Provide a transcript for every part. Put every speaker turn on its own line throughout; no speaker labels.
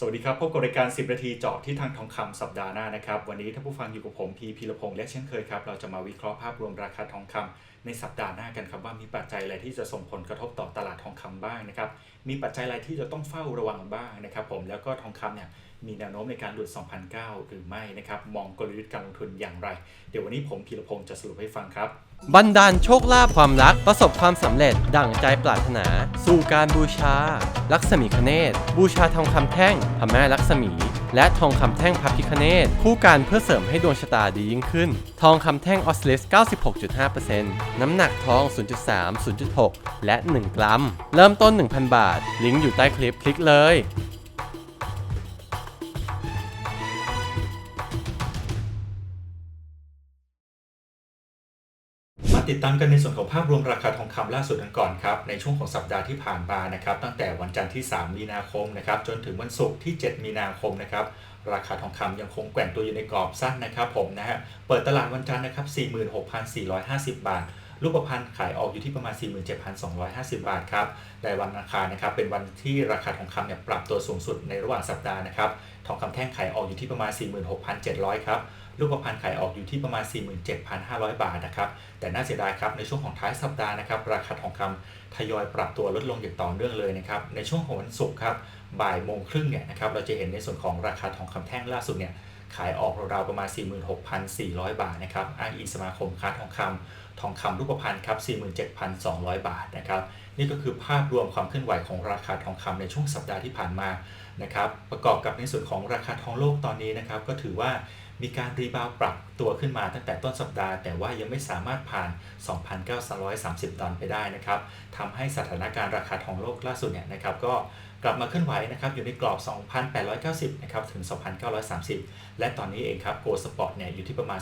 สวัสดีครับ พบกับรายการ 10 นาทีเจาะที่ทางทองคำสัปดาห์หน้านะครับ วันนี้ท่านผู้ฟังอยู่กับผมพีพีรพงษ์และเช่นเคยครับ เราจะมาวิเคราะห์ภาพรวมราคาทองคำในสัปดาห์หน้ากันครับว่ามีปัจจัยอะไรที่จะส่งผลกระทบต่อตลาดทองคำบ้างนะครับ มีปัจจัยอะไรที่จะต้องเฝ้าระวังบ้างนะครับ ผมแล้วก็ทองคำเนี่ยมีแนวโน้มในการหลุด 2,009 หรือไม่นะครับ มองกลยุทธ์การลงทุนอย่างไร เดี๋ยววันนี้ผมพีรพงษ์จะสรุปให้ฟังครับ
บันดาลโชคลาภความรักประสบความสำเร็จดั่งใจปรารถนา สู่การบูชา ลักษมีคเนตบูชาทองคำแท่งพระแม่ลักษมี และทองคำแท่งพระพิคเนตคู่กันเพื่อเสริมให้ดวงชะตาดียิ่งขึ้น ทองคำแท่งออสเลส 96.5%น้ำหนักทอง 0.3 0.6 และ 1 กรัม เริ่มต้น 1,000 บาท ลิงก์อยู่ใต้คลิปคลิกเลยา
มกันในส่วนของภาพรวมราคาทองคำล่าสุดกันก่อนครับ ในช่วงของสัปดาห์ที่ผ่านมานะครับ ตั้งแต่วันจันทร์ที่ 3 มีนาคมนะครับ จนถึงวันศุกร์ที่ 7 มีนาคมนะครับ ราคาทองคำยังคงแกว่งตัวอยู่ในกรอบสั้นนะครับผมนะฮะ เปิดตลาดวันจันทร์นะครับ 46,450 บาท รูปพรรณขายออกอยู่ที่ประมาณ 47,250 บาทครับในวันอังคารนะครับ เป็นวันที่ราคาทองคำเนี่ยปรับตัวสูงสุดในระหว่างสัปดาห์นะครับ ทองคำแท่งขายออกอยู่ที่ประมาณ 46,700 ครับ รูปพรรณขายออกอยู่ที่ประมาณ 47,500 บาทนะครับ แต่น่าเสียดายครับ ในช่วงของท้ายสัปดาห์นะครับ ราคาทองคำทยอยปรับตัวลดลงอย่างต่อเนื่องเลยนะครับ ในช่วงของวันศุกร์ครับ บ่ายโมงครึ่งเนี่ยนะครับ เราจะเห็นในส่วนของราคาทองคำแท่งล่าสุดเนี่ย ขายออกราวๆประมาณ 46,400 บาทนะครับ อ้างอิงสมาคมค้าทองคำทองคำรูปพรรณครับ 47,200 บาทนะครับ นี่ก็คือภาพรวมความเคลื่อนไหวของราคาทองคำในช่วงสัปดาห์ที่ผ่านมา นะครับ ประกอบกับในส่วนของราคาทองโลกตอนนี้นะครับ ก็ถือว่า มีการรีบาวปรับตัวขึ้นมาตั้งแต่ต้นสัปดาห์ แต่ว่ายังไม่สามารถผ่าน 2,930 ดอลไปได้นะครับทำให้สถานการณ์ราคาทองโลกล่าสุดเนี่ยนะครับก็กลับมาเคลื่อนไหวนะครับอยู่ในกรอบ 2,890 นะครับถึง 2,930 และตอนนี้เองครับโกลสปอร์ตเนี่ยอยู่ที่ประมาณ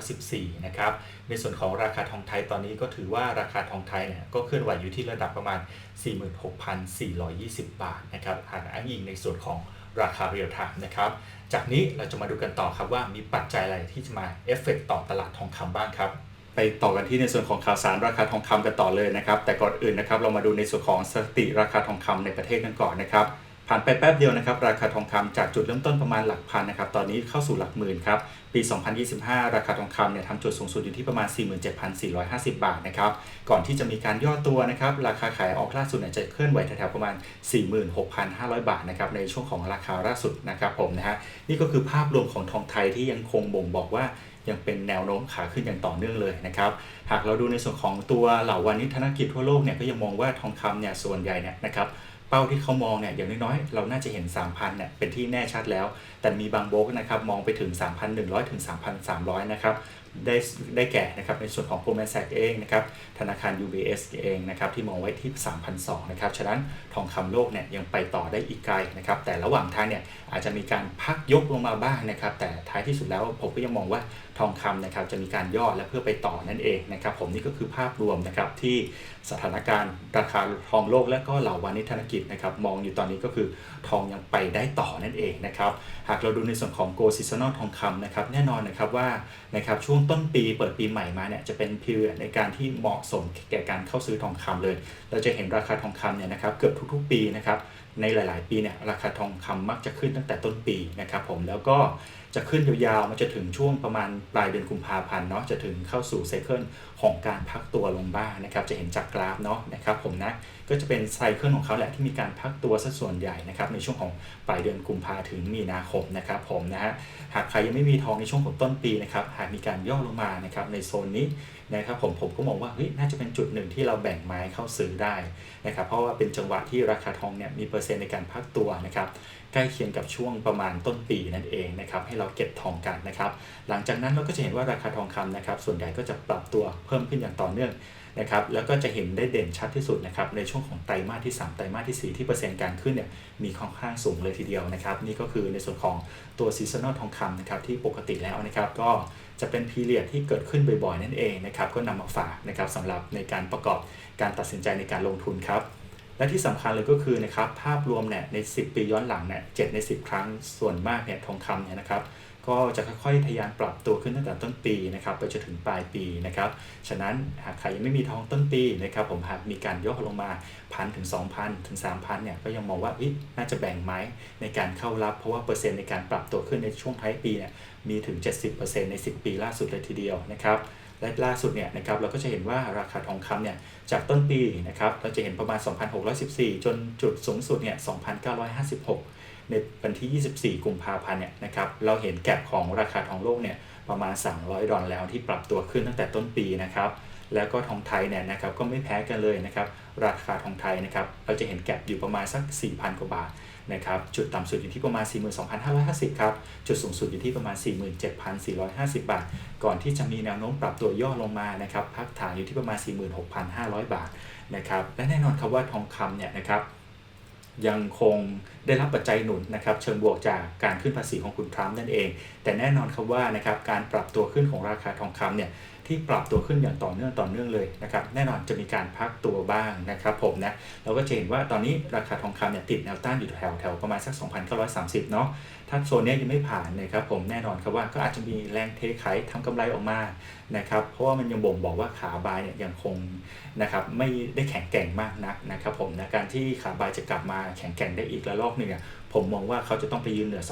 2,914 นะครับ ในส่วนของราคาทองไทยตอนนี้ก็ถือว่าราคาทองไทยเนี่ยก็เคลื่อนไหวอยู่ที่ระดับประมาณ 46,420 บาทนะครับหากอ้างอิงในส่วนของ ราคาเรียลไทม์นะครับ จากนี้เราจะมาดูกันต่อครับว่ามีปัจจัยอะไรที่จะมาเอฟเฟกต่อตลาดทองคำบ้างครับ ไปต่อกันที่ในส่วนของข่าวสารราคาทองคำกันต่อเลยนะครับ แต่ก่อนอื่นนะครับเรามาดูในส่วนของสถิติราคาทองคำในประเทศกันก่อนนะครับ ผ่านไปแป๊บเดียวนะครับ ราคาทองคำจากจุดเริ่มต้นประมาณหลักพันนะครับ ตอนนี้เข้าสู่หลักหมื่นครับ ปี 2025 ราคาทองคำเนี่ยทำจุดสูงสุดอยู่ที่ประมาณ 47,450 บาทนะครับ ก่อนที่จะมีการย่อตัวนะครับ ราคาขายออกล่าสุดเนี่ยจะเคลื่อนไหวแถวๆประมาณ 46,500 บาทนะครับ ในช่วงของราคาล่าสุดนะครับผมนะฮะ นี่ก็คือภาพรวมของทองไทยที่ยังคงบ่งบอกว่ายังเป็นแนวโน้มขาขึ้นอย่างต่อเนื่องเลยนะครับ หากเราดูในส่วนของตัวเหล่าวานิชธนกิจทั่วโลกเนี่ยก็ยังมองว่าทองคำเนี่ยส่วนใหญ่เนี่ยนะครับ ป้าที่เขามองเนี่ยอย่างน้อยๆ เราน่าจะเห็น 3,000เนี่ยเป็นที่แน่ชัดแล้ว แต่มีบางโบกนะครับมองไปถึง 3,100 ถึง 3,300 นะครับ ได้ได้แก่นะครับในส่วนของ Goldman Sachs เองนะครับธนาคาร UBS เองนะครับที่มองไว้ที่ 3,200นะครับฉะนั้นทองคำโลกเนี่ยยังไปต่อได้อีกไกลนะครับแต่ระหว่างทางเนี่ยอาจจะมีการพักยกลงมาบ้างนะครับแต่ท้ายที่สุดแล้วผมก็ยังมองว่าทองคำนะครับจะมีการย่อและเพื่อไปต่อนั่นเองนะครับผมนี่ก็คือภาพรวมนะครับที่สถานการณ์ราคาทองโลกและก็เหล่าวานิธนกิจนะครับมองอยู่ตอนนี้ก็คือทองยังไปได้ต่อนั่นเองนะครับหากเราดูในส่วนของ Gold Seasonal ทองคำนะครับแน่นอนนะครับว่านะครับช่วงต้นปีเปิดปีใหม่มาเนี่ยจะเป็น period ในการที่เหมาะสมแก่การเข้าซื้อทองคำเลย เราจะเห็นราคาทองคำเนี่ยนะครับเกือบทุกๆปีนะครับในหลาย ๆ ปีเนี่ยราคาทองคำมักจะขึ้นตั้งแต่ต้นปีนะครับผมแล้วก็ จะขึ้นยาวๆ มันจะถึงช่วงประมาณปลายเดือนกุมภาพันธ์เนาะจะถึงเข้าสู่ไซเคิลของการพักตัวลงบ้างนะครับจะเห็นจากกราฟเนาะนะครับผมนะก็จะเป็นไซเคิลของเขาแหละที่มีการพักตัวสัดส่วนใหญ่นะครับในช่วงของปลายเดือนกุมภาถึงมีนาคมนะครับผมนะฮะหากใครยังไม่มีทองในช่วงของต้นปีนะครับหากมีการย่อลงมานะครับในโซนนี้นะครับผมผมก็มองว่าเฮ้ยน่าจะเป็นจุดหนึ่งที่เราแบ่งไม้เข้าซื้อได้นะครับเพราะว่าเป็นจังหวะที่ราคาทองเนี่ยมีเปอร์เซ็นต์ในการพักตัวนะครับ ใกล้เคียงกับช่วงประมาณต้นปีนั่นเองนะครับให้เราเก็บทองกันนะครับ หลังจากนั้นเราก็จะเห็นว่าราคาทองคำนะครับ ส่วนใหญ่ก็จะปรับตัวเพิ่มขึ้นอย่างต่อเนื่องนะครับแล้วก็จะเห็นได้เด่นชัดที่สุดนะครับในช่วงของไตรมาสที่ 3 ไตรมาสที่ 4 ที่เปอร์เซ็นต์การขึ้นเนี่ยมีค่อนข้างสูงเลยทีเดียวนะครับนี่ก็คือในส่วนของตัวซีซันอลทองคำนะครับที่ปกติแล้วนะครับก็จะเป็นพีเรียดที่เกิดขึ้นบ่อยๆนั่นเองนะครับก็นำมาฝากนะครับสำหรับในการประกอบการตัดสินใจในการลงทุนครับ และที่สำคัญเลยก็คือนะครับภาพรวมเนี่ยใน 10 ปีย้อนหลังเนี่ยเใน 10 ครั้งส่วนมากเนี่ยทองคำเนี่ยนะครับ ก็จะค่อยๆทยานปรับตัวขึ้นตั้งแต่ต้นปีนะครับไปจนถึงปลายปีนะครับ ฉะนั้นหากใครยังไม่มีทองต้นปีนะครับผมหากมีการย่อลงมาพันถึง 2,000 ถึง 3,000เนี่ยก็ยังมองว่าเอ้ยน่าจะแบ่งไหมในการเข้ารับเพราะว่าเปอร์เซ็นต์ในการปรับตัวขึ้นในช่วงท้ายปีเนี่ยมีถึง 70%ใน 10 ปีล่าสุดเลยทีเดียวนะครับและล่าสุดเนี่ยนะครับเราก็จะเห็นว่าราคาทองคำเนี่ยจากต้นปีนะครับเราจะเห็นประมาณ 2,614 จนจุดสูงสุดเนี่ย2,956 ในวันที่ 24 กุมภาพันธ์เนี่ยนะครับเราเห็นแก็บของราคาทองโลกเนี่ยประมาณ 300 ดอลลาร์แล้วที่ปรับตัวขึ้นตั้งแต่ต้นปีนะครับแล้วก็ทองไทยเนี่ยนะครับก็ไม่แพ้กันเลยนะครับราคาทองไทยนะครับเราจะเห็นแก็บอยู่ประมาณสัก 4,000 กว่าบาทนะครับจุดต่ำสุดอยู่ที่ประมาณ 42,550 ครับ จุดสูงสุดอยู่ที่ประมาณ 47,450 บาท ก่อนที่จะมีแนวโน้มปรับตัวย่อลงมานะครับพักฐานอยู่ที่ประมาณ 46,500 บาทนะครับและแน่นอนครับว่าทองคำเนี่ยนะครับ ยังคงได้รับปัจจัยหนุนนะครับเชิงบวกจากการขึ้นภาษีของคุณทรัมป์นั่นเอง แต่แน่นอนครับว่านะครับการปรับตัวขึ้นของราคาทองคำเนี่ยที่ปรับตัวขึ้นอย่างต่อเนื่องต่อเนื่องเลยนะครับแน่นอนจะมีการพักตัวบ้างนะครับผมนะเราก็จะเห็นว่าตอนนี้ราคาทองคำเนี่ยติดแนวต้านอยู่แถวแถวประมาณสัก 2,930 เนาะ ถ้าโซนนี้ยังไม่ผ่านนะครับผมแน่นอนครับว่าก็อาจจะมีแรงเทขายทำกำไรออกมานะครับเพราะว่ามันยังบ่งบอกว่าขาบายเนี่ยยังคงนะครับไม่ได้แข็งแกร่งมากนักนะครับผมนะการที่ขาบายจะกลับมาแข็งแกร่งได้อีกระลอกหนึ่งผมมองว่าเขาจะต้องไปยืนเหนือ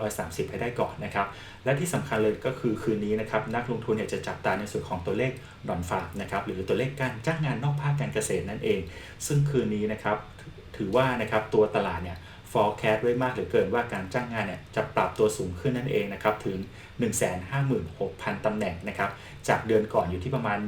2,930 ให้ได้ก่อนนะครับ และที่สำคัญเลยก็คือคืนนี้นะครับนักลงทุนเนี่ยจะจับตาในส่วนของตัวเลขดอนฝากนะครับหรือตัวเลขการจ้างงานนอกภาคการเกษตรนั่นเอง ซึ่งคืนนี้นะครับถือว่านะครับตัวตลาดเนี่ย forecast ไว้มากเหลือเกินว่าการจ้างงานเนี่ยจะปรับตัวสูงขึ้นนั่นเองนะครับถึง 156,000 ตำแหน่งนะครับจากเดือนก่อนอยู่ที่ประมาณ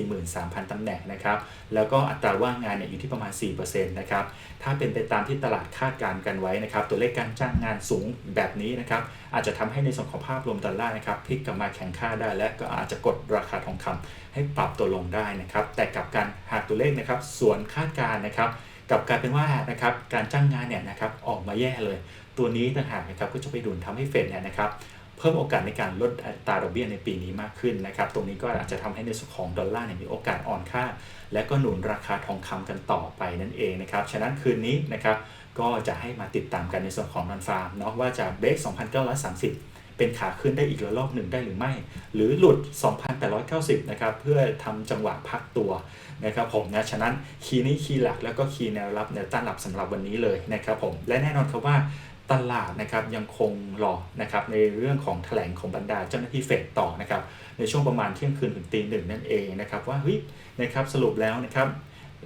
143,000 ตำแหน่งนะครับแล้วก็อัตราว่างงานเนี่ยอยู่ที่ประมาณ 4%นะครับถ้าเป็นไปตามที่ตลาดคาดการณ์กันไว้นะครับตัวเลขการจ้างงานสูงแบบนี้นะครับอาจจะทำให้ในส่วนของภาพรวมดอลลาร์นะครับพลิกกลับมาแข็งค่าได้และก็อาจจะกดราคาทองคำให้ปรับตัวลงได้นะครับแต่กับการหากตัวเลขนะครับสวนคาดการณ์นะครับ กลับกลายเป็นว่านะครับการจ้างงานเนี่ยนะครับออกมาแย่เลย ตัวนี้ต่างหากนะครับก็จะไปดุลทำให้เฟดเนี่ยนะครับเพิ่มโอกาสในการลดอัตราดอกเบี้ยในปีนี้มากขึ้นนะครับ ตรงนี้ก็อาจจะทำให้ในส่วนของดอลลาร์เนี่ยมีโอกาสอ่อนค่า และก็หนุนราคาทองคำกันต่อไปนั่นเองนะครับ ฉะนั้นคืนนี้นะครับก็จะให้มาติดตามกันในส่วนของนอนฟาร์มเนาะว่าจะเบรก2,930 เป็นขาขึ้นได้อีกระลอกหนึ่งได้หรือไม่ หรือหลุด 2,890 นะครับ เพื่อทำจังหวะพักตัวนะครับผมนะฉะนั้นคีย์นี้คีย์หลักแล้วก็คีย์แนวรับแนวต้านหลับสำหรับวันนี้เลยนะครับผมและแน่นอนครับว่าตลาดนะครับยังคงรอนะครับในเรื่องของแถลงของบรรดาเจ้าหน้าที่เฟดต่อนะครับในช่วงประมาณเที่ยงคืนถึงตีหนึ่งนั่นเองนะครับว่าเฮ้ยนะครับสรุปแล้วนะครับ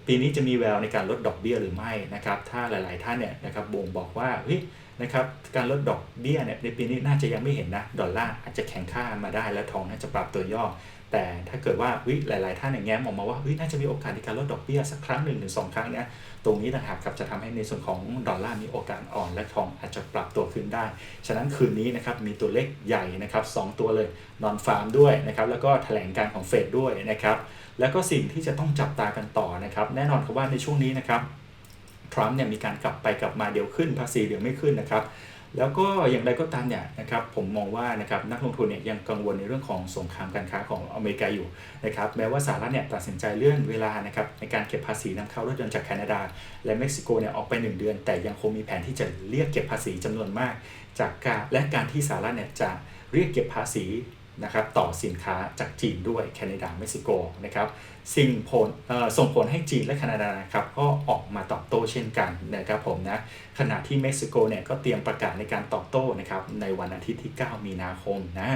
ปีนี้จะมีแววในการลดดอกเบี้ยหรือไม่นะครับถ้าหลาย ๆ ท่านเนี่ยนะครับบ่งบอกว่าเฮ้ย นะครับการลดดอกเบี้ยเนี่ยในปีนี้น่าจะยังไม่เห็นนะ ดอลลาร์อาจจะแข็งค่ามาได้และทองน่าจะปรับตัวย่อ แต่ถ้าเกิดว่าวิหลาย ๆ ท่านอย่างแง้มออกมาว่าวิน่าจะมีโอกาสในการลดดอกเบี้ยสักครั้งหนึ่งถึงสองครั้งเนี่ยตรงนี้ต่างหากครับจะทำให้ในส่วนของดอลลาร์มีโอกาสอ่อน และทองอาจจะปรับตัวขึ้นได้ ฉะนั้นคืนนี้นะครับมีตัวเลขใหญ่นะครับสองตัวเลยนอนฟาร์มด้วยนะครับแล้วก็แถลงการของเฟดด้วยนะครับแล้วก็สิ่งที่จะต้องจับตากันต่อนะครับแน่นอนครับว่าในช่วงนี้นะครับ ทรัมป์เนี่ยมีการกลับไปกลับมาเดี๋ยวขึ้นภาษีเดี๋ยวไม่ขึ้นนะครับ แล้วก็อย่างไรก็ตามเนี่ยนะครับผมมองว่านะครับนักลงทุนเนี่ยยังกังวลในเรื่องของสงครามการค้าของอเมริกาอยู่นะครับแม้ว่าสหรัฐเนี่ยตัดสินใจเลื่อนเวลานะครับในการเก็บภาษีนำเข้ารถยนต์จากแคนาดา และเม็กซิโกเนี่ยออกไป 1 เดือน แต่ยังคงมีแผนที่จะเรียกเก็บภาษีจำนวนมาก จากการและการที่สหรัฐเนี่ยจะเรียกเก็บภาษี นะครับต่อสินค้าจากจีนด้วยแคนาดาเม็กซิโกนะครับสิ่งผลส่งผลให้จีนและแคนาดานะครับก็ออกมาตอบโต้เช่นกันนะครับผมนะขณะที่เม็กซิโกเนี่ยก็เตรียมประกาศในการตอบโต้นะครับในวันอาทิตย์ที่ 9 มีนาคมนะ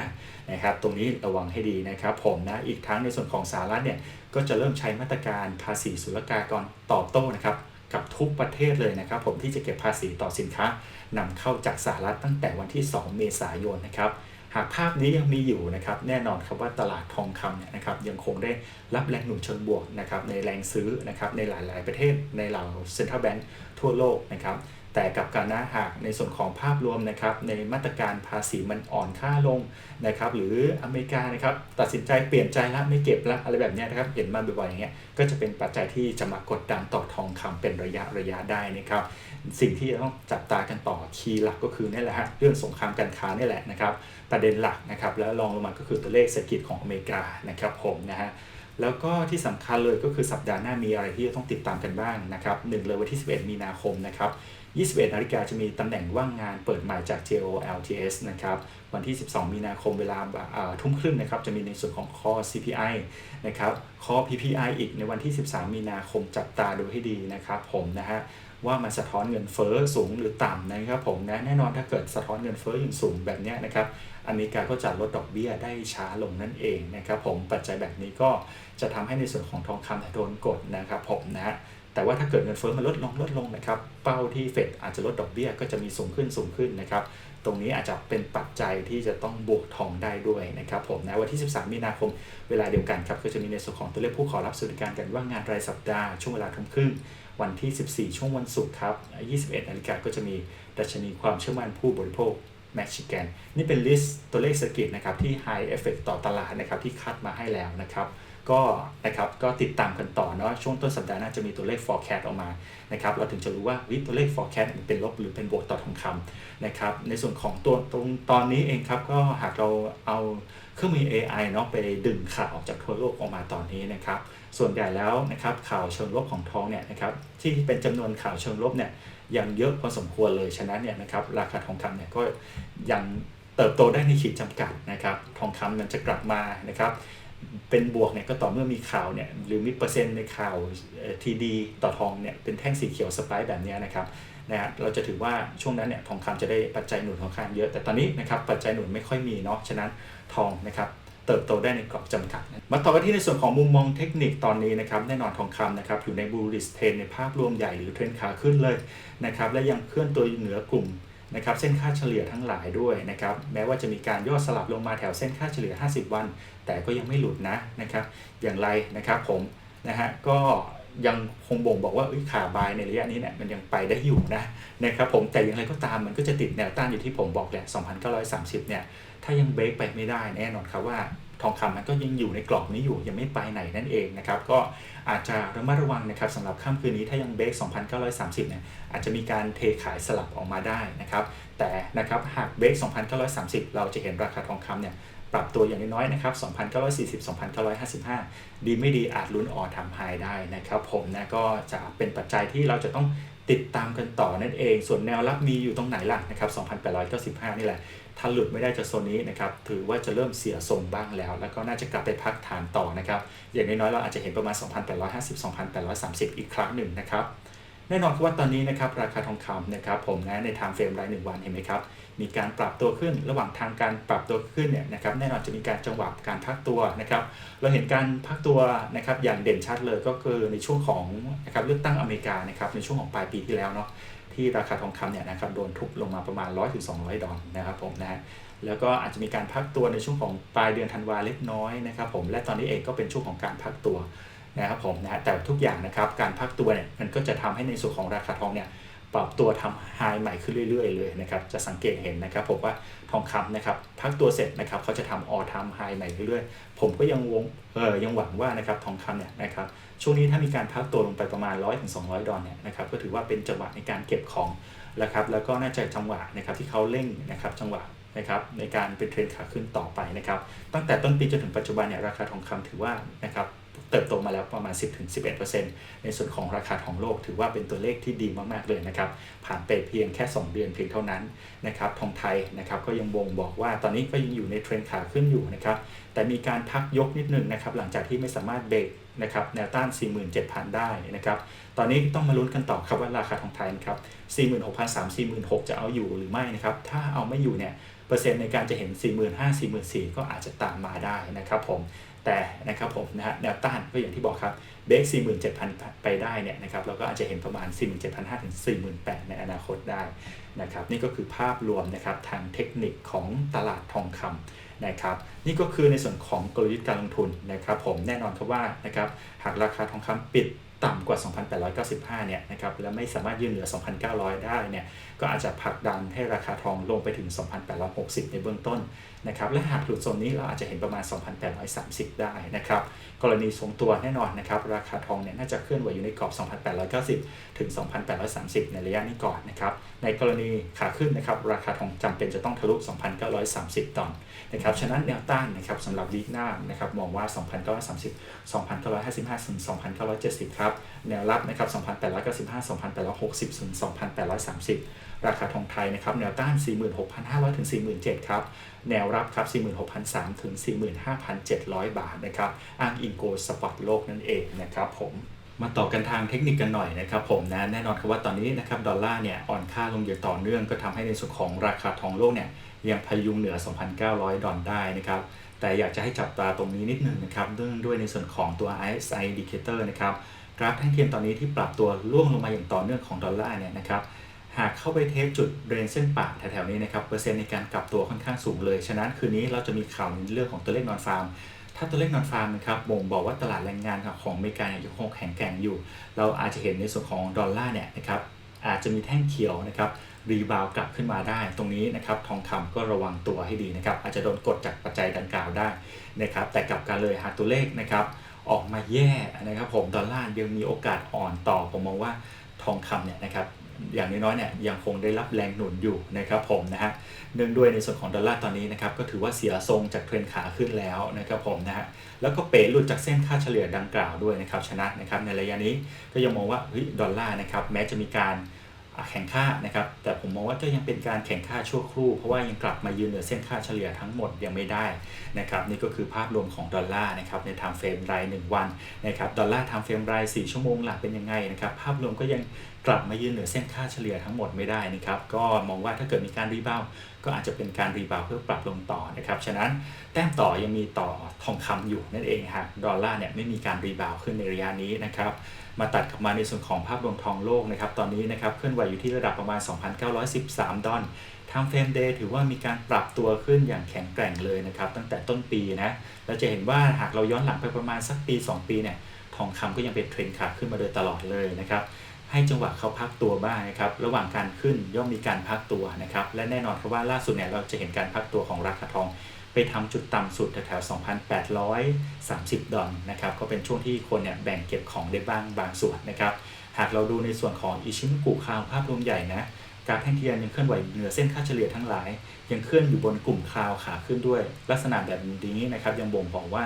นะครับตรงนี้ระวังให้ดีนะครับผมนะอีกทั้งในส่วนของสหรัฐเนี่ยก็จะเริ่มใช้มาตรการภาษีศุลกากรตอบโต้นะครับกับทุกประเทศเลยนะครับ ผมที่จะเก็บภาษีต่อสินค้านำเข้าจากสหรัฐตั้งแต่วันที่ 2 เมษายนนะครับ หากภาพนี้ยังมีอยู่นะครับแน่นอนครับว่าตลาดทองคำเนี่ยนะครับยังคงได้รับแรงหนุนเชิงบวกนะครับในแรงซื้อนะครับในหลาย ๆ ประเทศในเหล่าเซ็นทรัลแบงก์ทั่วโลกนะครับ แต่กับการนะหากในส่วนของภาพรวมนะครับในมาตรการภาษีมันอ่อนค่าลงนะครับหรืออเมริกานะครับตัดสินใจเปลี่ยนใจละไม่เก็บละอะไรแบบนี้นะครับเห็นมาบ่อยๆอย่างเงี้ยก็จะเป็นปัจจัยที่จะมากดดันต่อทองคำเป็นระยะระยะได้นะครับสิ่งที่จะต้องจับตากันต่อคีย์หลักก็คือนี่แหละฮะเรื่องสงครามการค้านี่แหละนะครับประเด็นหลักนะครับแล้วรองลงมาก็คือตัวเลขเศรษฐกิจของอเมริกานะครับผมนะฮะแล้วก็ที่สำคัญเลยก็คือสัปดาห์หน้ามีอะไรที่จะต้องติดตามกันบ้างนะครับหนึ่งเลยวันที่ 11 มีนาคมนะครับ 21 นาฬิกาจะมีตำแหน่งว่างงานเปิดใหม่จาก JOLTS นะครับ วันที่ 12 มีนาคมเวลาทุ่มครึ่งนะครับ จะมีในส่วนของคอ CPI นะครับ คอ PPI อีกในวันที่ 13 มีนาคมจับตาดูให้ดีนะครับผมนะฮะว่ามันสะท้อนเงินเฟ้อสูงหรือต่ำนะครับผมนะแน่นอนถ้าเกิดสะท้อนเงินเฟ้ออย่างสูงแบบนี้นะครับ อเมริกาก็จะลดดอกเบี้ยได้ช้าลงนั่นเองนะครับผมปัจจัยแบบนี้ก็จะทำให้ในส่วนของทองคำโดนกดนะครับผมนะฮะแต่ว่าถ้าเกิดเงินเฟ้อมันลดลงลดลงนะครับ เป้าที่เฟดอาจจะลดดอกเบี้ยก็จะมีสูงขึ้นสูงขึ้นนะครับ ตรงนี้อาจจะเป็นปัจจัยที่จะต้องบวกทองได้ด้วยนะครับผมนะวันที่ 13 มีนาคมเวลาเดียวกันครับก็จะมีในส่วนของตัวเลขผู้ขอรับสวัสดิการกันว่างงานรายสัปดาห์ช่วงเวลาทุ่มครึ่งวันที่ 14 ช่วงวันศุกร์ครับ 21นาฬิกาก็จะมีดัชนีความเชื่อมั่นผู้บริโภค แมชชิแกนนี่เป็นลิสต์ตัวเลขเศรษฐกิจนะครับที่ High Effect ต่อตลาดนะครับที่คัดมาให้แล้วนะครับก็นะครับก็ติดตามกันต่อเนาะช่วงต้นสัปดาห์น่าจะมีตัวเลข forecast ออกมานะครับเราถึงจะรู้ว่าวิตัวเลข forecast มันเป็นลบหรือเป็นบวกต่อทองคำนะครับในส่วนของตัวตรงตอนนี้เองครับก็หากเราเอา เครื่องมือ AI เนาะไปดึงข่าวออกจากทั่วโลกออกมาตอนนี้นะครับ ส่วนใหญ่แล้วนะครับข่าวเชิงลบของทองเนี่ยนะครับที่เป็นจำนวนข่าวเชิงลบเนี่ยยังเยอะพอสมควรเลยฉะนั้นเนี่ยนะครับราคาทองคำเนี่ยก็ยังเติบโตได้ในขีดจำกัดนะครับ ทองคำมันจะกลับมานะครับเป็นบวกเนี่ยก็ต่อเมื่อมีข่าวเนี่ยหรือมีเปอร์เซ็นต์ในข่าวทีดีต่อทองเนี่ยเป็นแท่งสีเขียวสไปร์แบบนี้นะครับ นะฮะเราจะถือว่าช่วงนั้นเนี่ยทองคำจะได้ปัจจัยหนุนค่อนข้างเยอะ แต่ตอนนี้นะครับปัจจัยหนุนไม่ค่อยมีเนาะฉะนั้นทองนะครับเติบโตได้ในกรอบจำกัด มาต่อกันที่ในส่วนของมุมมองเทคนิคตอนนี้นะครับแน่นอนทองคำนะครับอยู่ในบูริสเทนในภาพรวมใหญ่หรือเทรนขาขึ้นเลยนะครับและยังเคลื่อนตัวเหนือกลุ่มนะครับเส้นค่าเฉลี่ยทั้งหลายด้วยนะครับแม้ว่าจะมีการย่อสลับลงมาแถวเส้นค่าเฉลี่ย 50 วัน แต่ก็ยังไม่หลุดนะนะครับอย่างไรนะครับผมนะฮะก็ ยังคงบ่งบอกว่าขาบายในระยะนี้เนี่ยมันยังไปได้อยู่นะนะครับผมแต่อย่างไรก็ตามมันก็จะติดแนวต้านอยู่ที่ผมบอกแหละ 2,930 เนี่ย ถ้ายังเบรกไปไม่ได้แน่นอนครับว่าทองคำมันก็ยังอยู่ในกรอบนี้อยู่ยังไม่ไปไหนนั่นเองนะครับก็อาจจะระมัดระวังนะครับสำหรับค่ำคืนนี้ถ้ายังเบรก2,930 เนี่ยอาจจะมีการเทขายสลับออกมาได้นะครับแต่นะครับหากเบรก2,930 เราจะเห็นราคาทองคำเนี่ย ปรับตัวอย่างน้อยๆนะครับ 2,940 2,955 ดีไม่ดีอาจลุ้นออทำไฮได้นะครับผมนะก็จะเป็นปัจจัยที่เราจะต้องติดตามกันต่อนั่นเอง ส่วนแนวรับมีอยู่ตรงไหนล่ะนะครับ 2,895 นี่แหละ ถ้าหลุดไม่ได้จากโซนนี้นะครับ ถือว่าจะเริ่มเสียทรงบ้างแล้ว แล้วก็น่าจะกลับไปพักฐานต่อนะครับ อย่างน้อยๆ เราอาจจะเห็นประมาณ 2,850 2,830 อีกครั้งหนึ่งนะครับ แน่นอนว่าตอนนี้นะครับราคาทองคำนะครับผมนะในไทม์เฟรมรายหนึ่งวันเห็นไหมครับมีการปรับตัวขึ้นระหว่างทางการปรับตัวขึ้นเนี่ยนะครับแน่นอนจะมีการจังหวะการพักตัวนะครับเราเห็นการพักตัวนะครับอย่างเด่นชัดเลยก็คือในช่วงของนะครับเลือกตั้งอเมริกานะครับในช่วงของปลายปีที่แล้วเนาะที่ราคาทองคำเนี่ยนะครับโดนทุบลงมาประมาณ 100-200ถึงดอลนะครับผมนะแล้วก็อาจจะมีการพักตัวในช่วงของปลายเดือนธันวาเล็กน้อยนะครับผมและตอนนี้เองก็เป็นช่วงของการพักตัว นะครับผมนะแต่ทุกอย่างนะครับการพักตัวเนี่ยมันก็จะทำให้ในส่วนของราคาทองเนี่ยปรับตัวทำไฮใหม่ขึ้นเรื่อย ๆ เลยนะครับ จะสังเกตเห็นนะครับผมว่าทองคำนะครับพักตัวเสร็จนะครับเขาจะทำออทำไฮใหม่เรื่อยๆ ผมก็ยังวงเออยังหวังว่านะครับทองคำเนี่ยนะครับช่วงนี้ถ้ามีการพักตัวลงไปประมาณ 100-200ถึง200ดอลเนี่ยนะครับก็ถือว่าเป็นจังหวะในการเก็บของแล้วครับแล้วก็น่าจะจังหวะนะครับที่เขาเร่งนะครับจังหวะนะครับในการเป็นเทรนขาขึ้นต่อไปนะครับตั้งแต่ต้นปีจนถึงปัจจุบันเนี่ยราคาทองคำถือว่านะครับ เติบโตมาแล้วประมาณ 10-11%ในส่วนของราคาทองโลกถือว่าเป็นตัวเลขที่ดีมากๆเลยนะครับผ่านไปเพียงแค่ 2 เดือนเพียงเท่านั้นนะครับทองไทยนะครับก็ยังบ่งบอกว่าตอนนี้ก็ยังอยู่ในเทรนขาขึ้นอยู่นะครับแต่มีการพักยกนิดนึงนะครับหลังจากที่ไม่สามารถเบรกนะครับแนวต้าน 47,000 ได้นะครับตอนนี้ต้องมาลุ้นกันต่อครับว่าราคาทองไทยนะครับ46,300 46,000จะเอาอยู่หรือไม่นะครับถ้าเอาไม่อยู่เนี่ยเปอร์เซ็นต์ในการจะเห็น 45,000 44,000ก็อาจจะตามมาได้นะครับผม แต่นะครับผมนะฮะแนวต้านก็อย่างที่บอกครับเบรก47,000 ไปได้เนี่ยนะครับเราก็อาจจะเห็นประมาณ 47,500 ถึง 48,000 ในอนาคตได้นะครับนี่ก็คือภาพรวมนะครับทางเทคนิคของตลาดทองคำนะครับนี่ก็คือในส่วนของกลยุทธ์การลงทุนนะครับผมแน่นอนครับว่านะครับหากราคาทองคำปิดต่ำกว่า 2,895 เนี่ยนะครับและไม่สามารถยืนเหนือ 2,900 ได้เนี่ย ก็อาจจะผลักดันให้ราคาทองลงไปถึง 2,860 ในเบื้องต้นนะครับและหากหลุดโซนนี้เราอาจจะเห็นประมาณ 2,830 ได้นะครับกรณีทรงตัวแน่นอนนะครับราคาทองเนี่ยน่าจะเคลื่อนไหวอยู่ในกรอบ 2,890 ถึง 2,830 ในระยะนี้ก่อนนะครับในกรณีขาขึ้นนะครับราคาทองจำเป็นจะต้องทะลุ 2,930 ดอลลาร์นะครับฉะนั้นแนวต้านนะครับสำหรับวีคหน้านะครับมองว่า 2,930 2,955ถึง2,970 ครับแนวรับนะครับ2,895 2,860ถึง2,830 ราคาทองไทยนะครับแนวต้าน 46,500 ถึง 47,000 ครับ แนวรับครับ 46,300 ถึง 45,700 บาทนะครับ อ้างอิงโกลสปอตโลกนั่นเองนะครับผมมาต่อกันทางเทคนิคกันหน่อยนะครับผมนะแน่นอนครับว่าตอนนี้นะครับดอลลาร์เนี่ยอ่อนค่าลงอย่างต่อเนื่องก็ทำให้ในส่วนของราคาทองโลกเนี่ยยังพยุงเหนือ 2,900 ดอลลาร์ได้นะครับแต่อยากจะให้จับตาตรงนี้นิดนึงนะครับเนื่องด้วยในส่วนของตัว RSI indicator นะครับกราฟแท่งเทียนตอนนี้ที่ปรับตัวร่วงลงมาอย่างต่อเนื่องของดอลลาร์เนี่ยนะครับ หากเข้าไปเทสจุดเรนเส้นป่าแถวๆนี้นะครับเปอร์เซ็นต์ในการกลับตัวค่อนข้างสูงเลย ฉะนั้นคืนนี้เราจะมีข่าวเรื่องของตัวเลขนอนฟาร์มถ้าตัวเลขนอนฟาร์มนะครับบ่งบอกว่าตลาดแรงงานของอเมริกาเนี่ยยังคงแข็งแกร่งอยู่ เราอาจจะเห็นในส่วนของดอลลาร์เนี่ยนะครับอาจจะมีแท่งเขียวนะครับรีบาวกลับขึ้นมาได้ ตรงนี้นะครับทองคำก็ระวังตัวให้ดีนะครับอาจจะโดนกดจากปัจจัยดังกล่าวได้นะครับแต่กลับกันเลยหากตัวเลขนะครับออกมาแย่นะครับผมดอลลาร์ยังมีโอกาสอ่อนต่อผมมองว่าทองคำเนี่ยนะครับ อย่างน้อยๆเนี่ยยังคงได้รับแรงหนุนอยู่นะครับผมนะฮะเนื่องด้วยในส่วนของดอลลาร์ตอนนี้นะครับก็ถือว่าเสียทรงจากเทรนขาขึ้นแล้วนะครับผมนะฮะแล้วก็เป๋หลุดจากเส้นค่าเฉลี่ยดังกล่าวด้วยนะครับชนะนะครับในระยะนี้ก็ยังมองว่าเฮ้ยดอลลาร์นะครับแม้จะมีการ แข่งค่านะครับ แต่ผมมองว่าก็ยังเป็นการแข่งค่าชั่วครู่ เพราะว่ายังกลับมายืนเหนือเส้นค่าเฉลี่ยทั้งหมดยังไม่ได้นะครับ นี่ก็คือภาพรวมของดอลลาร์นะครับในไทม์เฟรมราย 1 วันนะครับดอลลาร์ไทม์เฟรมราย 4 ชั่วโมงหลักเป็นยังไงนะครับ ภาพรวมก็ยังกลับมายืนเหนือเส้นค่าเฉลี่ยทั้งหมดไม่ได้นะครับ ก็มองว่าถ้าเกิดมีการรีบาวก็อาจจะเป็นการรีบาวเพื่อปรับลงต่อนะครับ ฉะนั้นแต้มต่อยังมีต่อทองคำอยู่นั่นเองฮะดอลลาร์เนี่ยไม่มีการรีบาวขึ้นในระยะนี้นะครับ มาตัดกลับมาในส่วนของภาพรวมทองโลกนะครับ ตอนนี้นะครับเคลื่อนไหวอยู่ที่ระดับประมาณ 2,913 ดอลทางเฟรมเดย์ถือว่ามีการปรับตัวขึ้นอย่างแข็งแกร่งเลยนะครับ ตั้งแต่ต้นปีนะเราจะเห็นว่าหากเราย้อนหลังไปประมาณสักปี 2 ปีเนี่ยทองคำก็ยังเป็นเทรนด์ขาขึ้นมาโดยตลอดเลยนะครับให้จังหวะเขาพักตัวบ้างนะครับ ระหว่างการขึ้นย่อมมีการพักตัวนะครับ และแน่นอนครับว่าล่าสุดเนี่ยเราจะเห็นการพักตัวของราคาทอง ไปทำจุดต่ำสุดแถวๆ2,830 ดอลล์นะครับ ก็เป็นช่วงที่คนเนี่ยแบ่งเก็บของได้บ้างบางส่วนนะครับ หากเราดูในส่วนของอิชิมกุคาวภาพรวมใหญ่นะกราฟแท่งเทียนยังเคลื่อนไหวเหนือเส้นค่าเฉลี่ยทั้งหลาย ยังเคลื่อนอยู่บนกลุ่มคาวขาขึ้นด้วย ลักษณะแบบนี้นะครับยังบ่งบอกว่า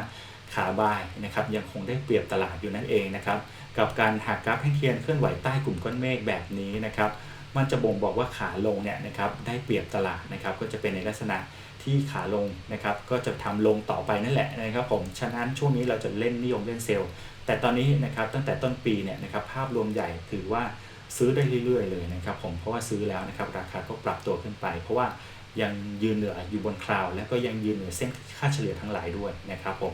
ขาบายนะครับยังคงได้เปรียบตลาดอยู่นั่นเองนะครับกับการหากกราฟแท่งเทียนเคลื่อนไหวใต้กลุ่มก้อนเมฆแบบนี้นะครับมันจะบ่งบอกว่าขาลงเนี่ยนะครับได้เปรียบตลาดนะครับก็จะเป็นในลักษณะ ที่ขาลงนะครับ ก็จะทำลงต่อไปนั่นแหละนะครับผม ฉะนั้นช่วงนี้เราจะเล่นนิยมเล่นเซลล์ แต่ตอนนี้นะครับตั้งแต่ต้นปีเนี่ยนะครับภาพรวมใหญ่ถือว่าซื้อได้เรื่อยๆเลยนะครับผม เพราะว่าซื้อแล้วนะครับราคาก็ปรับตัวขึ้นไป เพราะว่ายังยืนเหนืออยู่บนคลาว และก็ยังยืนเหนือเส้นค่าเฉลี่ยทั้งหลายด้วยนะครับผม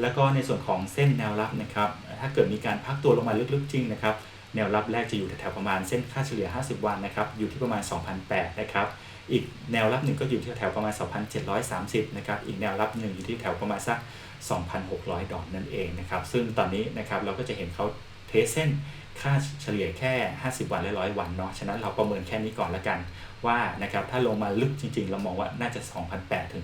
แล้วก็ในส่วนของเส้นแนวรับนะครับ ถ้าเกิดมีการพักตัวลงมาลึกๆจริงนะครับ แนวรับแรกจะอยู่แถวๆประมาณเส้นค่าเฉลี่ย 50 วันนะครับ อยู่ที่ประมาณ 2,008นะครับ อีกแนวรับหนึ่งก็อยู่ที่แถวประมาณ 2,730 นะครับ อีกแนวรับหนึ่งอยู่ที่แถวประมาณสัก 2,600 ดอลนั่นเองนะครับ ซึ่งตอนนี้นะครับเราก็จะเห็นเขาเทสเส้นค่าเฉลี่ยแค่ 50 วันและ100วันเนาะ ฉะนั้นเราประเมินแค่นี้ก่อนละกันว่านะครับถ้าลงมาลึกจริงๆ เรามองว่าน่าจะ2,008ถึง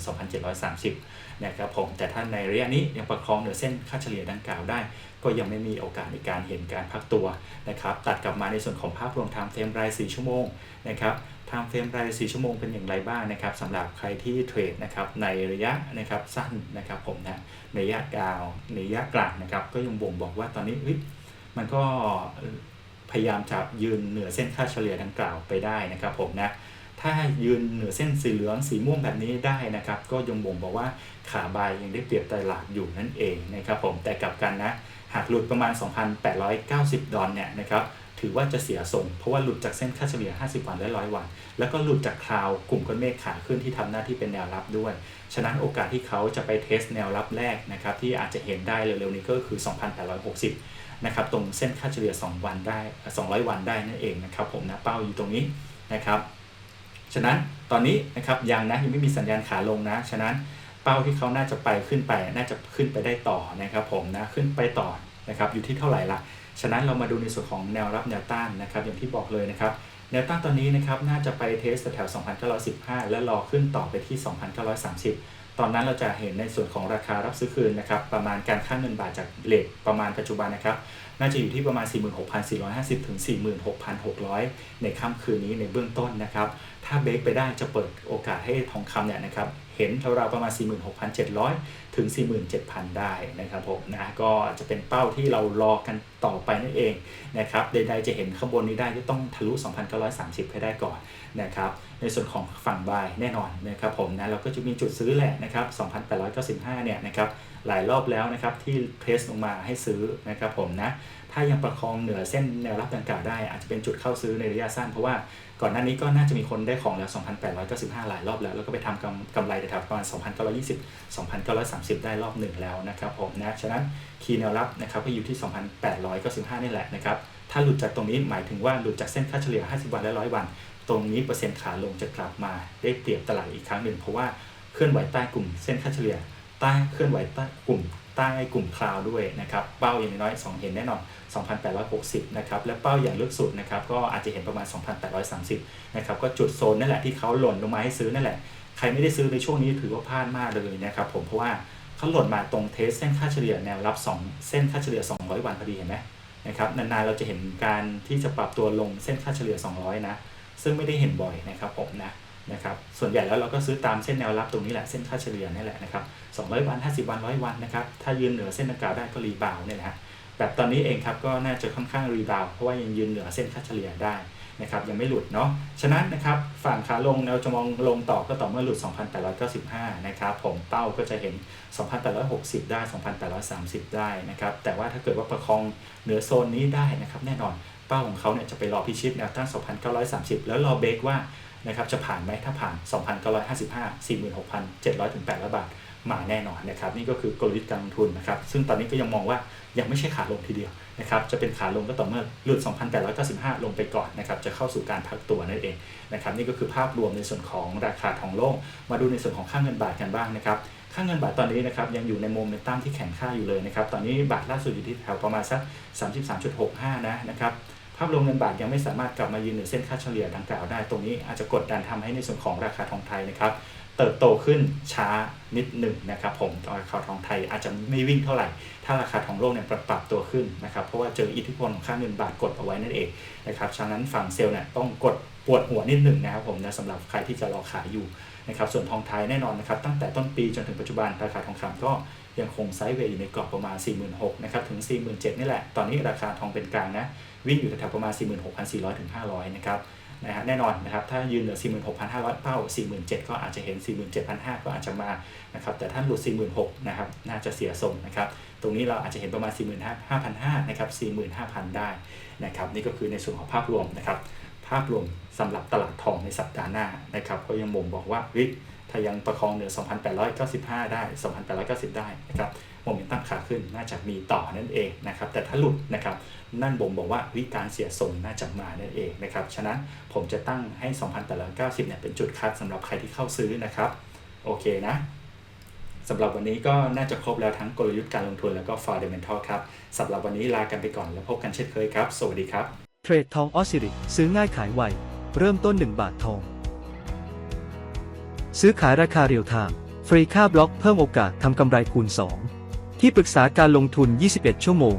2,730 นะครับผม แต่ถ้าในระยะนี้ยังประคองเหนือเส้นค่าเฉลี่ยดังกล่าวได้ ก็ยังไม่มีโอกาสในการเห็นการพักตัวนะครับ ตัดกลับมาในส่วนของภาพรวมไทม์เฟรมราย 4 ชั่วโมงนะครับ ไทม์เฟรมราย 4 ชั่วโมงเป็นอย่างไรบ้างนะครับสำหรับใครที่เทรดนะครับในระยะนะครับสั้นนะครับผมนะในระยะยาวในระยะกลางนะครับก็ยังบ่งบอกว่าตอนนี้มันก็พยายามจะยืนเหนือเส้นค่าเฉลี่ยดังกล่าวไปได้นะครับผมนะถ้ายืนเหนือเส้นสีเหลืองสีม่วงแบบนี้ได้นะครับ ก็ยังบ่งบอกว่าขาบายยังได้เปรียบตลาดอยู่นั่นเองนะครับผมแต่กลับกันนะหากหลุดประมาณ 2,890 ดอลเนี่ยนะครับ ถือว่าจะเสียทรง เพราะว่าหลุดจากเส้นค่าเฉลี่ย 50 วันและ 100 วัน แล้วก็หลุดจากคราวกลุ่มก้อนเมฆขาขึ้นที่ทำหน้าที่เป็นแนวรับด้วย ฉะนั้นโอกาสที่เขาจะไปเทสแนวรับแรกนะครับที่อาจจะเห็นได้เร็วๆนี้ก็คือ 2,860 นะครับตรงเส้นค่าเฉลี่ย 2 วันได้ 200 วันได้นั่นเองนะครับผมนะเป้าอยู่ตรงนี้นะครับ ฉะนั้นตอนนี้นะครับยังนะยังไม่มีสัญญาณขาลงนะ ฉะนั้นเป้าที่เขาน่าจะไปขึ้นไป น่าจะขึ้นไปได้ต่อนะครับผมนะขึ้นไปต่อนะครับอยู่ที่เท่าไหร่ละ ฉะนั้นเรามาดูในส่วนของแนวรับแนวต้านนะครับ อย่างที่บอกเลยนะครับ แนวต้านตอนนี้นะครับน่าจะไปเทสแถว 2,915 แล้วรอขึ้นต่อไปที่ 2,930 ตอนนั้นเราจะเห็นในส่วนของราคารับซื้อคืนนะครับ ประมาณการค่าเงินบาทจากเลทประมาณปัจจุบันนะครับ น่าจะอยู่ที่ประมาณ 46,450 ถึง 46,600 ในค่ำคืนนี้ในเบื้องต้นนะครับ ถ้าเบรกไปได้จะเปิดโอกาสให้ทองคำเนี่ยนะครับเห็นราวๆประมาณ 46,700 ถึง 47,000 ได้นะครับผมนะก็จะเป็นเป้าที่เรารอกันต่อไปนั่นเองนะครับใดๆจะเห็นข้างบนนี้ได้ก็ต้องทะลุ 2,930 ให้ได้ก่อนนะครับในส่วนของฝั่งบายแน่นอนนะครับผมนะเราก็จะมีจุดซื้อแหละนะครับ2,895 เนี่ยนะครับหลายรอบแล้วนะครับที่เพรสลงมาให้ซื้อนะครับผมนะ ถ้ายังประคองเหนือเส้นแนวรับดังกล่าวได้ อาจจะเป็นจุดเข้าซื้อในระยะสั้น เพราะว่าก่อนหน้านี้ก็น่าจะมีคนได้ของแล้ว 2,895 หลายรอบแล้ว แล้วก็ไปทำกำกำไรแถวประมาณ 2,920 2,930 ได้รอบหนึ่งแล้วนะครับผมนะฉะนั้นคีย์แนวรับนะครับก็อยู่ที่ 2,895 นี่แหละนะครับถ้าหลุดจากตรงนี้หมายถึงว่าหลุดจากเส้นค่าเฉลี่ย 50 วันและ 100 วัน ตรงนี้เปอร์เซ็นต์ขาลงจะกลับมาได้เปรียบตลาดอีกครั้งหนึ่งเพราะว่าเคลื่อนไหวใต้กลุ่มเส้นค่าเฉลี่ยใต้เคลื่อนไหวใต้กลุ่ม ใต้กลุ่มคลาวด้วยนะครับเป้าอย่างน้อย2เห็นแน่นอน 2,860 นะครับ และเป้าอย่างลึกสุดนะครับก็อาจจะเห็นประมาณ 2,830 นะครับก็จุดโซนนั่นแหละที่เขาหล่นลงมาให้ซื้อนั่นแหละ ใครไม่ได้ซื้อในช่วงนี้ถือว่าพลาดมากเลยนะครับผมเพราะว่าเขาหล่นมาตรงเทสเส้นค่าเฉลี่ยแนวรับ 2 เส้นค่าเฉลี่ย 200 วันพอดีเห็นไหมนะครับนานๆเราจะเห็นการที่จะปรับตัวลงเส้นค่าเฉลี่ย 200 นะ ซึ่งไม่ได้เห็นบ่อยนะครับผมนะ นะครับส่วนใหญ่แล้วเราก็ซื้อตามเส้นแนวรับตรงนี้แหละเส้นค่าเฉลี่ยนี่แหละนะครับ200 วัน 50 วัน 100 วันนะครับถ้ายืนเหนือเส้นดังกล่าวได้ก็รีบาวด์เนี่ยนะฮะแบบตอนนี้เองครับก็น่าจะค่อนข้างรีบาวด์เพราะว่ายังยืนเหนือเส้นค่าเฉลี่ยได้นะครับยังไม่หลุดเนาะฉะนั้นนะครับฝั่งขาลงเราจะมองลงต่อก็ต่อเมื่อหลุด 2,895 นะครับผมเป้าก็จะเห็น 2,860 ได้ 2,830 ได้นะครับแต่ว่าถ้าเกิดว่าประคองเหนือโซนนี้ได้นะครับแน่นอนเป้าของเขาเนี่ยจะไปรอพิชิตแนวต้าน 2,930 แล้วรอเบรกว่า นะครับจะผ่านไหมถ้าผ่าน 2,955 46,700ถึง800 บาทมาแน่นอนนะครับนี่ก็คือกลยุทธ์การลงทุนนะครับซึ่งตอนนี้ก็ยังมองว่ายังไม่ใช่ขาลงทีเดียวนะครับจะเป็นขาลงก็ต่อเมื่อหลุด 2,895 ลงไปก่อนนะครับจะเข้าสู่การพักตัวนั่นเองนะครับนี่ก็คือภาพรวมในส่วนของราคาทองโลกมาดูในส่วนของค่าเงินบาทกันบ้างนะครับค่าเงินบาทตอนนี้นะครับยังอยู่ในโมเมนตัมที่แข็งค่าอยู่เลยนะครับตอนนี้บาทล่าสุดอยู่ที่แถวประมาณสัก 33.65 นะนะครับ ภาพรวมเงินบาทยังไม่สามารถกลับมายืนเหนือเส้นค่าเฉลี่ยดังกล่าวได้ ตรงนี้อาจจะกดดันทำให้ในส่วนของราคาทองไทยนะครับ เติบโตขึ้นช้านิดหนึ่งนะครับ ผมราคาทองไทยอาจจะไม่วิ่งเท่าไหร่ ถ้าราคาทองโลกเนี่ยปรับปรับตัวขึ้นนะครับ เพราะว่าเจออิทธิพลของค่าเงินบาทกดเอาไว้นั่นเองนะครับ ฉะนั้นฝั่งเซลล์เนี่ยต้องกดปวดหัวนิดหนึ่งนะครับผมนะสำหรับใครที่จะรอขายอยู่นะครับ ส่วนทองไทยแน่นอนนะครับ ตั้งแต่ต้นปีจนถึงปัจจุบันราคาทองคำก็ ยังคงไซด์เวย์อยู่ในกรอบประมาณ 46,000นะครับถึง 47,000นี่แหละ ตอนนี้ราคาทองเป็นกลางนะวิ่งอยู่แถวๆประมาณ 46,400ถึง500นะครับนะฮะแน่นอนนะครับถ้ายืนเหนือ 46,500 เป้า 47,000 ก็อาจจะเห็น 47,500 ก็อาจจะมานะครับแต่ถ้าหลุด 46,000นะครับน่าจะเสียทรงนะครับตรงนี้เราอาจจะเห็นประมาณ 45,500นะครับ45,000 ได้นะครับนี่ก็คือในส่วนของภาพรวมนะครับภาพรวมสำหรับตลาดทองในสัปดาห์หน้านะครับก็ยังบ่งบอกว่าเฮ้ย ถ้ายังประคองเหนือ 2,895 ได้ 2,890 ได้นะครับโมเมนตัมขาขึ้นน่าจะมีต่อนั่นเองนะครับ แต่ถ้าหลุดนะครับนั่นบ่งบอกว่าวิการเสียทรงน่าจะมานั่นเองนะครับ ฉะนั้นผมจะตั้งให้ 2,890 เนี่ยเป็นจุดคัดสำหรับใครที่เข้าซื้อนะครับ โอเคนะสำหรับวันนี้ก็น่าจะครบแล้วทั้งกลยุทธ์การลงทุนแล้วก็ fundamental ครับสำหรับวันนี้ลากันไปก่อนแล้วพบกันเช่นเคยครับ สวัสดีครับ
เทรดทองออสซิริซื้อง่ายขายไว เริ่มต้น 1 บาททอง ซื้อขายราคาเรียลไทม์ฟรีค่าบล็อกเพิ่มโอกาสทำกำไรคูณ 2 ที่ปรึกษาการลงทุน 21 ชั่วโมง